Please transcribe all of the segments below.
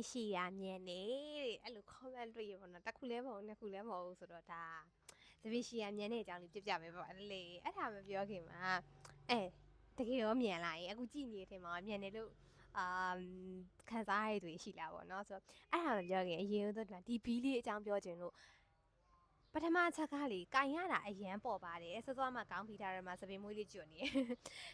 င်ရှိရမြင်နေတဲ့အဲ့လို comment တွေ့ရပါတော့တစ်ခုလဲမဟုတ်နှစ်ခုလဲမဟုတ်ဆိုတော့ဒါသပင်ရှိရမြင်တဲ့အကြောင်းလေးပြပြမယ်ပေါ့အဲ့လေအဲ့ဒါမပြောခင်မှာအဲတကယ်ရောမြင်လာရင်အခုကြည့်နေတဲ့အချိန်မှာမြင်နေလို့အာခံစားရတဲ့ရှိလာပေါ့နော်ဆိုတော့အဲ့ဒါမပြောခင်အရင်ကတော့ဒီဘီလေးအကြောင်းပြောချင်လို့ ပထမအချက်ကလေကင်ရတာအရန်ပေါ်ပါတယ်စောစောမှကောင်းဖီထားရမှာစပင်မွေးလေးကျွတ်နေ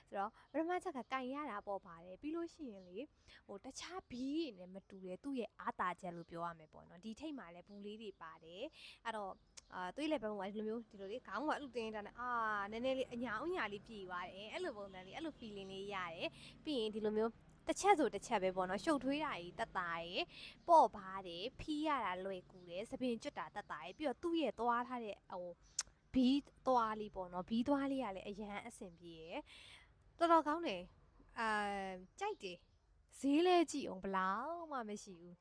ဆိုတော့ပထမအချက်ကကင်ရတာပေါ်ပါတယ်ပြီးလို့ရှိရင်လေဟိုတခြားဘီးတွေနဲ့မတူတဲ့သူ့ရဲ့အားတာချက်လို့ပြောရမယ်ပေါ့နော်ဒီထိတ်မှာလည်းဘူးလေးတွေပါတယ်အဲ့တော့အာသွေးလည်းပဲဟိုဒီလိုမျိုးဒီလိုလေးခေါင်းကအဲ့လိုတင်းနေတာနဲ့အာနည်းနည်းလေးအညာအညာလေးပြေသွားတယ်အဲ့လိုပုံစံလေးအဲ့လို feeling လေးရတယ်ပြီးရင်ဒီလိုမျိုး တစ်ချက်ဆိုတစ်ချက်ပဲပေါ့နော်ရှုပ်ထွေးတာကြီးတက်တာရယ်ပေါ့ပါတယ်ဖီးရတာလွယ်ကူတယ်သပင်ကျွတ်တာတက်တာရယ်ပြီးတော့သူ့ရဲ့သွားထားတဲ့ဟိုဘီးသွားလေးပေါ့နော်ဘီးသွားလေးကလည်းအရန်အဆင်ပြေရယ်တော်တော်ကောင်းတယ်အာကြိုက်တယ်ဈေးလဲကြည့်အောင်ဘလောက်မှမရှိဘူး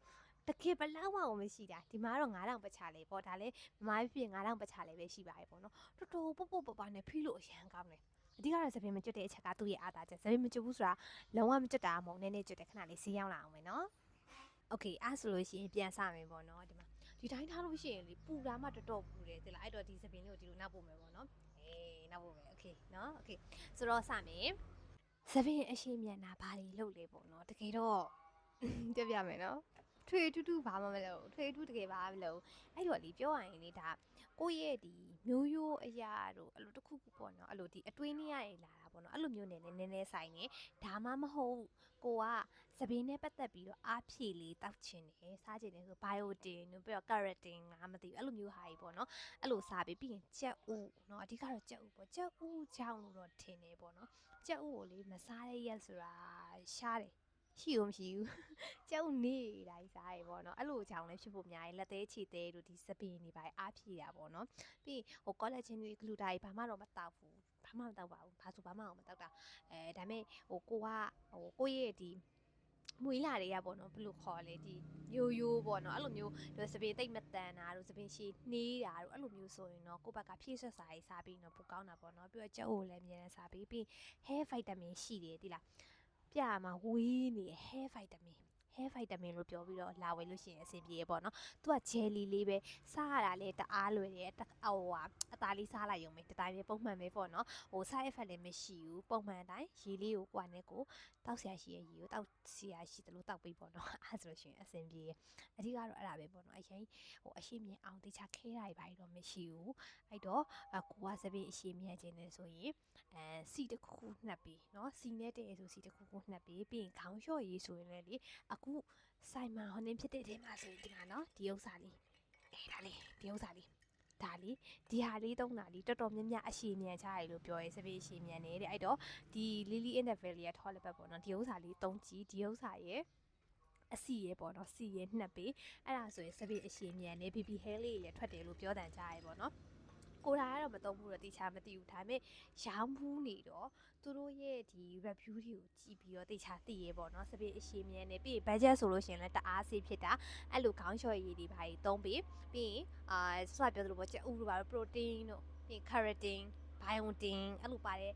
တကယ်ဘလောက်မှမရှိတာဒီမှာတော့9000ပတ်ချလေးပေါ့ဒါလည်းမမဖြစ်9000ပတ်ချလေးပဲရှိပါရဲ့ပေါ့နော်တော်တော်ပုတ်ပုတ်ပပနဲ့ဖီးလို့အရန်ကောင်းတယ် အဓိကတော့သပင်မကျွတ်တဲ့အချက်ကသူ့ရဲ့အားသာချက်သပင်မကျွတ်ဘူးဆိုတာလုံးဝမကျွတ်တာမဟုတ်နည်းနည်းကျွတ်တယ်ခဏလေးဈေးရောက်လာအောင်မယ်နော်โอเคအဲ့ဆိုလို့ရှိရင်ပြန်စမယ်ပေါ့နော်ဒီမှာဒီတိုင်းထားလို့ရှိရင်လေပူတာမှတော်တော်ပူတယ်ဒီလားအဲ့တော့ဒီသပင်လေးကိုဒီလိုနောက်ပို့မယ်ပေါ့နော်အေးနောက်ပို့မယ်โอเคနော်โอเคဆိုတော့စမယ်သပင်အရှိမျက်နှာဘာတွေလုပ်လဲပေါ့နော်တကယ်တော့ပြပြမယ်နော်ထွေထူးထူးဘာမှမလုပ်ထွေထူးတကယ်ဘာမှမလုပ်အဲ့တော့လေပြောရရင်လေဒါ ကိုယ့်ရဲ့ဒီမျိုးရိုးအရာတို့အဲ့လိုတစ်ခုခုပေါ့နော်အဲ့လိုဒီအတွေးနဲ့ရလာတာပေါ့နော်အဲ့လိုမျိုးနဲ့လည်းနည်းနည်းဆိုင်နေဒါမှမဟုတ်ကိုကသပင်းနဲ့ပတ်သက်ပြီးတော့အားဖြည့်လေးတောက်ချင်တယ်စားချင်တယ်ဆို biotin တို့ပြီးတော့ keratin ငါမသိဘူးအဲ့လိုမျိုးဟာကြီးပေါ့နော်အဲ့လိုစားပြီးပြီးရင်ကြက်ဥနော်အဓိကတော့ကြက်ဥပေါ့ကြက်ဥကြောင့်လို့တော့ထင်နေပေါ့နော်ကြက်ဥကိုလေမစားတဲ့ရက်ဆိုတာရှားတယ် ရှိဦးမရှိဘူးကြောက်နေတာကြီးစားရပေါ့နော်အဲ့လိုကြောင်လည်းဖြစ်ဖို့အများကြီးလက်သေးချီသေးတို့ဒီစပင်းနေပါအားဖြည့်တာပေါ့နော်ပြီးဟို collagen တွေ gluta တွေဘာမှတော့မတောက်ဘူးဘာမှမတောက်ပါဘူးဘာဆိုဘာမှမတောက်တာအဲဒါပေမဲ့ဟိုကိုကဟိုကိုရဲ့ဒီမွေးလာတွေကပေါ့နော်ဘယ်လိုခေါ်လဲဒီယိုယိုပေါ့နော်အဲ့လိုမျိုးဒီစပင်းတိတ်မတန်တာတို့စပင်းရှိနှေးတာတို့အဲ့လိုမျိုးဆိုရင်တော့ကိုယ့်ဘက်ကဖြည့်ဆွတ်စာရေးစားပြီးတော့ပိုကောင်းတာပေါ့နော်ပြီးတော့ကြောက်ကိုလည်းအမြဲတမ်းစားပြီးပြီး hair vitamin ရှိတယ်ဒီလား ပြာမှာဝေးနေ hair vitamin hair vitamin လို့ပြောပြီးတော့လာဝယ်လို့ရှိရင်အဆင်ပြေရပေါ့နော်သူက jelly လေးပဲစားရတာလဲတအားလွယ်တယ်ဟိုဟာအသားလေးစားလိုက်ရုံပဲတတိုင်းပဲပုံမှန်ပဲပေါ့နော်ဟို side effect လည်းမရှိဘူးပုံမှန်အတိုင်းရေလေးကိုကွာနဲ့ကိုတောက်ဆရာရှိရဲ့ရေကိုတောက်ဆရာရှိတယ်လို့တောက်ပေးပေါ့နော်အဲဆိုလို့ရှိရင်အဆင်ပြေရအဓိကတော့အဲ့ဒါပဲပေါ့နော်အရင်ဟိုအရှိမြင်အောင်တခြားခဲတာတွေဘာတွေတော့မရှိဘူးအဲ့တော့ကိုကစပင်းအရှိမြင်ခြင်းနဲ့ဆိုရင်အဲစီတစ်ခုခုနှက်ပြီးနော်စီနဲ့တဲ့ဆိုစီတစ်ခုခုနှက်ပြီးပြီးရင်ခေါင်းလျှော့ရေးဆိုရင်လည်းလေအအခုဆိုင်မှာဟိုနင်းဖြစ်တဲ့အချိန်မှာဆိုရင်ဒီမှာနော်ဒီဥစ္စာလေးအေးဒါလေးဒီဥစ္စာလေးဒါလေးဒီဟာလေးသုံးတာလေးတော်တော်များများအရှိမြန်ချရလို့ပြောရဲစပယ်အရှိမြန်နေတဲ့အဲ့တော့ဒီ Lily in the Valley ရထောလက်ပတ်ပေါ့နော်ဒီဥစ္စာလေးသုံးကြည့်ဒီဥစ္စာရဲ့အစီရဲပေါ့နော်စီရဲနှစ်ပေအဲ့ဒါဆိုရင်စပယ်အရှိမြန်နေ BB Haley လည်းထွက်တယ်လို့ပြောတန်ကြရဲပေါ့နော် ကိုရာကတော့မတုံးဘူးတော့တိချာမသိဘူးဒါပေမဲ့ရောင်းဘူးနေတော့သူတို့ရဲ့ဒီ review တွေကိုကြည့်ပြီးတော့တိချာသိရဲပေါ့နော်စပင်းအရှိမြဲနေပြီး budget ဆိုလို့ရှိရင်လည်းတအားစေးဖြစ်တာအဲ့လိုခေါင်းလျှော်ရည်တွေဘာတွေသုံးပြီးပြီးရင်အာဆော့ပြောသလိုပေါ့ကြက်ဥတို့ဘာလို့ protein တို့ပြီး keratin biotin အဲ့လိုပါတဲ့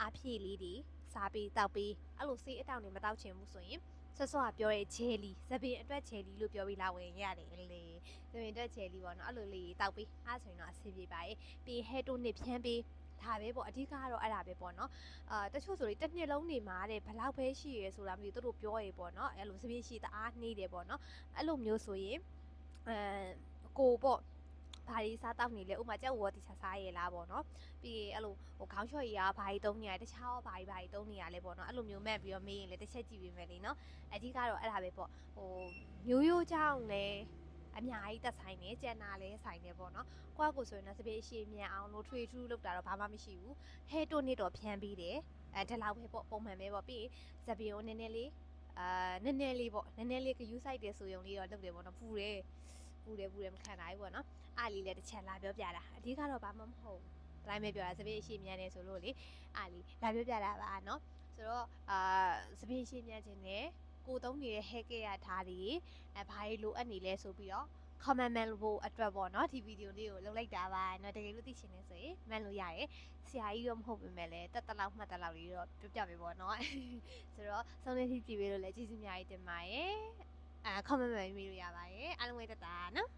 အားဖြည့်လေးတွေစားပြီးတောက်ပြီးအဲ့လိုစေးအတောင်တွေမတောက်ချင်ဘူးဆိုရင် ဆော့ဆော့ကပြောရဲဂျယ်လီစပင်အတွက်ဂျယ်လီလို့ပြောပြီးလာဝင်ရတယ်လေစပင်အတွက်ဂျယ်လီပေါ့နော်အဲ့လိုလေးတောက်ပြီးအားဆိုရင်တော့အဆင်ပြေပါရဲ့ပြီးဟဲတိုနစ်ဖြန်းပြီးဒါပဲပေါ့အဓိကကတော့အဲ့ဒါပဲပေါ့နော်အာတချို့ဆိုရင်တစ်နှစ်လုံးနေမှာတဲ့ဘလောက်ပဲရှိရဲဆိုတာမသိဘူးသူတို့ပြောရဲပေါ့နော်အဲ့လိုစပင်းရှိတအားနှေးတယ်ပေါ့နော်အဲ့လိုမျိုးဆိုရင်အဲကိုပေါ့ ဘာတွေစားတောက်နေလဲဥမာကြောက်ဝေါ်တီချာစားရလားပေါ့နော်ပြီးရင်အဲ့လိုဟိုခေါင်းချော်ရည်ကဘာတွေတုံးနေရတခြားရောဘာတွေဘာတွေတုံးနေရလဲပေါ့နော်အဲ့လိုမျိုးမဲ့ပြီးတော့မေးရင်လည်းတစ်ချက်ကြည့်ပေးမယ်လေနော်အဓိကတော့အဲ့ဒါပဲပေါ့ဟိုမျိုးရိုးကြောင့်လည်းအများကြီးသက်ဆိုင်နေကျန်တာလည်းဆိုင်နေပေါ့နော်။ကိုကကိုဆိုရင်တော့စပင်းအရှိမြန်အောင်လို့ထွေထူးလောက်တာတော့ဘာမှမရှိဘူး။ဟဲတိုနစ်တော့ဖြန်းပြီးတယ်။အဲဒါလောက်ပဲပေါ့ပုံမှန်ပဲပေါ့ပြီးရင်စပင်းကိုနည်းနည်းလေးအာနည်းနည်းလေးပေါ့နည်းနည်းလေးကယူဆိုင်တယ်ဆိုရုံလေးတော့လုပ်တယ်ပေါ့နော်ပူတယ်ပူတယ်ပူတယ်မခံနိုင်ဘူးပေါ့နော် အားလေးလည်းတစ်ချက်လာပြောပြတာအဓိကတော့ဘာမှမဟုတ်ဘူးတိုင်းပဲပြောတာစပင်းအရှိမြန်နေဆိုလို့လေအားလေးလာပြောပြတာပါနော်ဆိုတော့အာစပင်းအရှိမြန်ခြင်းနဲ့ကိုသုံးနေတဲ့ hair care ဓာတ်တွေအဲဘာတွေလိုအပ်နေလဲဆိုပြီးတော့ comment မှန်လို့အတွက်ပေါ့နော်ဒီဗီဒီယိုလေးကိုလုပ်လိုက်တာပါเนาะတကယ်လို့သိချင်နေဆိုရင်မှန်လို့ရတယ်ဆရာကြီးတော့မဟုတ်ပေမဲ့လည်းတက်တလောက်မှတ်တလောက်လေးတော့ပြောပြပေးပေါ့နော်ဆိုတော့ဆုံးနေထိကြည့်ပေးလို့လည်းကျေးဇူးအများကြီးတင်ပါတယ် အာ comment ပဲမိလို့ရပါတယ်အားလုံးပဲတက်တာနော်